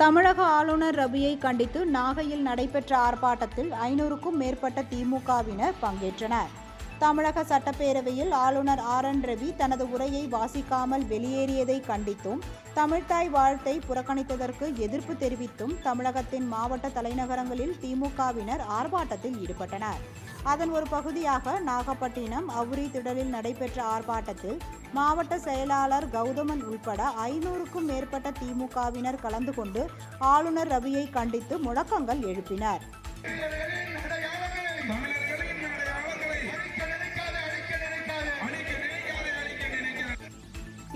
தமிழக ஆளுநர் ரபியை கண்டித்து நாகையில் நடைபெற்ற ஆர்ப்பாட்டத்தில் ஐநூறுக்கும் மேற்பட்ட திமுகவினர் பங்கேற்றனர். தமிழக சட்டப்பேரவையில் ஆளுநர் ஆர் என் ரவி தனது உரையை வாசிக்காமல் வெளியேறியதை கண்டித்தும் தமிழ்தாய் வாழ்த்தை புறக்கணித்ததற்கு எதிர்ப்பு தெரிவித்தும் தமிழகத்தின் மாவட்ட தலைநகரங்களில் திமுகவினர் ஆர்ப்பாட்டத்தில் ஈடுபட்டனர். அதன் ஒரு பகுதியாக நாகப்பட்டினம் அவுரி திடலில் நடைபெற்ற ஆர்ப்பாட்டத்தில் மாவட்ட செயலாளர் கௌதமன் உள்பட ஐநூறுக்கும் மேற்பட்ட திமுகவினர் கலந்து கொண்டு ஆளுநர் ரவியை கண்டித்து முழக்கங்கள் எழுப்பினர்.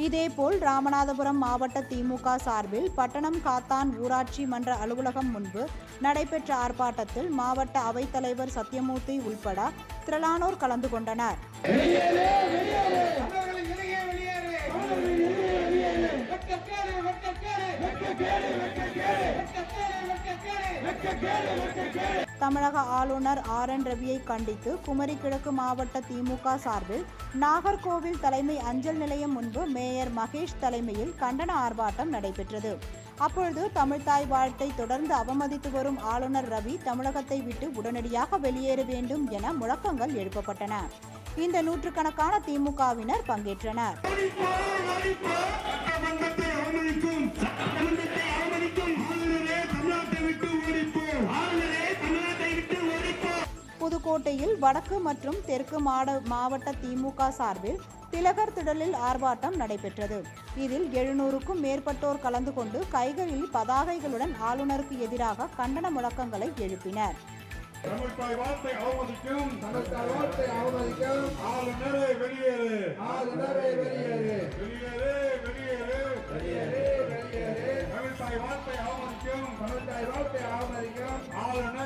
இதேபோல் ராமநாதபுரம் மாவட்ட திமுக சார்பில் பட்டணம் காத்தான் ஊராட்சி மன்ற அலுவலகம் முன்பு நடைபெற்ற ஆர்ப்பாட்டத்தில் மாவட்ட அவைத்தலைவர் சத்யமூர்த்தி உள்பட திரளானோர் கலந்து கொண்டனர். தமிழக ஆளுநர் ஆர் என் ரவியை கண்டித்து குமரி கிழக்கு மாவட்ட திமுக சார்பில் நாகர்கோவில் தலைமை அஞ்சல் நிலையம் முன்பு மேயர் மகேஷ் தலைமையில் கண்டன ஆர்ப்பாட்டம் நடைபெற்றது. அப்பொழுது தமிழ்தாய் வாழ்த்தை தொடர்ந்து அவமதித்து வரும் ஆளுநர் ரவி தமிழகத்தை விட்டு உடனடியாக வெளியேற வேண்டும் என முழக்கங்கள் எழுப்பப்பட்டன. இந்த நூற்றுக்கணக்கான திமுகவினர் பங்கேற்றனர். புதுக்கோட்டையில் வடக்கு மற்றும் தெற்கு மாட மாவட்ட திமுக சார்பில் திலகர் திடலில் ஆர்ப்பாட்டம் நடைபெற்றது. இதில் எழுநூறுக்கும் மேற்பட்டோர் கலந்து கொண்டு கைகளில் பதாகைகளுடன் ஆளுநருக்கு எதிராக கண்டன முழக்கங்களை எழுப்பினர். ஆளுநரே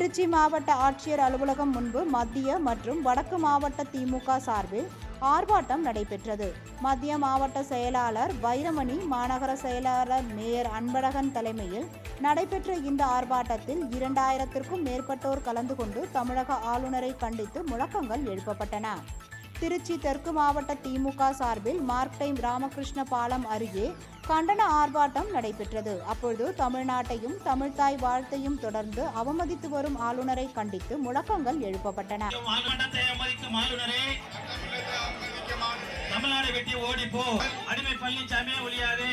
திருச்சி மாவட்ட ஆட்சியர் அலுவலகம் முன்பு மத்திய மற்றும் வடக்கு மாவட்ட திமுக சார்பில் ஆர்ப்பாட்டம் நடைபெற்றது. மத்திய மாவட்ட செயலாளர் வைரமணி மாநகர செயலாளர் மேயர் அன்பழகன் தலைமையில் நடைபெற்ற இந்த ஆர்ப்பாட்டத்தில் இரண்டாயிரத்திற்கும் மேற்பட்டோர் கலந்து கொண்டு தமிழக ஆளுநரை கண்டித்து முழக்கங்கள் எழுப்பப்பட்டன. திருச்சி தெற்கு மாவட்ட திமுக சார்பில் மார்க் டைம் ராமகிருஷ்ண பாலம் அருகே கண்டன ஆர்ப்பாட்டம் நடைபெற்றது. அப்பொழுது தமிழ்நாட்டையும் தமிழ்தாய் வாழ்த்தையும் தொடர்ந்து அவமதித்து வரும் ஆளுநரை கண்டித்து முழக்கங்கள் எழுப்பப்பட்டன. தமிழ்நாடு வெட்டி ஓடி போ. அடிமை பழனிசாமி ஒளியாதே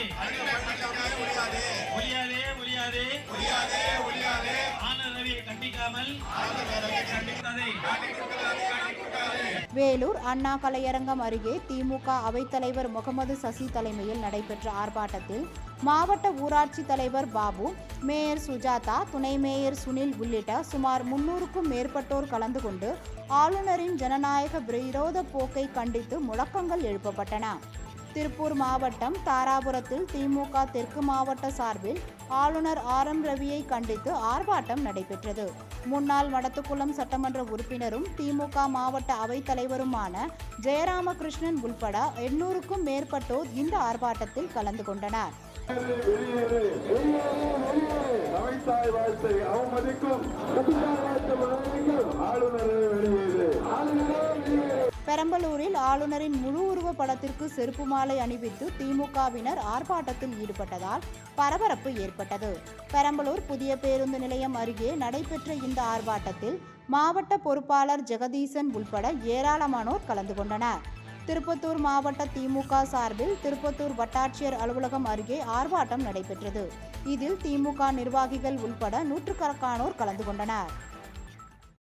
ஒளியாதே ஒளியாதே ஆளுநர் ரவியை கண்டிக்காமல் கண்டிக்காதே. வேலூர் அண்ணா கலையரங்கம் அருகே திமுக அவைத்தலைவர் முகமது சசி தலைமையில் நடைபெற்ற ஆர்ப்பாட்டத்தில் மாவட்ட ஊராட்சி தலைவர் பாபு மேயர் சுஜாதா துணை மேயர் சுனில் உள்ளிட்ட சுமார் முன்னூறுக்கும் மேற்பட்டோர் கலந்து கொண்டு ஆளுநரின் ஜனநாயக விரோத போக்கை கண்டித்து முழக்கங்கள் எழுப்பப்பட்டன. திருப்பூர் மாவட்டம் தாராபுரத்தில் திமுக தெற்கு மாவட்ட சார்பில் ஆளுநர் ஆர். எம். ரவியை கண்டித்து ஆர்ப்பாட்டம் நடைபெற்றது. முன்னாள் வடத்துக்குளம் சட்டமன்ற உறுப்பினரும் திமுக மாவட்ட அவைத்தலைவருமான ஜெயராமகிருஷ்ணன் உள்பட எண்ணூறுக்கும் மேற்பட்டோர் இந்த ஆர்ப்பாட்டத்தில் கலந்து கொண்டனர். அவமதிக்கும். ஆளுநரே பெரம்பலூரில் ஆளுநரின் முழு உருவ படத்திற்கு செருப்பு மாலை அணிவித்து திமுகவினர் ஆர்ப்பாட்டத்தில் ஈடுபட்டதால் பரபரப்பு ஏற்பட்டது. பெரம்பலூர் புதிய பேருந்து நிலையம் அருகே நடைபெற்ற இந்த ஆர்ப்பாட்டத்தில் மாவட்ட பொறுப்பாளர் ஜெகதீசன் உள்பட ஏராளமானோர் கலந்து கொண்டனர். திருப்பத்தூர் மாவட்ட திமுக சார்பில் திருப்பத்தூர் வட்டாட்சியர் அலுவலகம் அருகே ஆர்ப்பாட்டம் நடைபெற்றது. இதில் திமுக நிர்வாகிகள் உள்பட நூற்றுக்கணக்கானோர் கலந்து கொண்டனர்.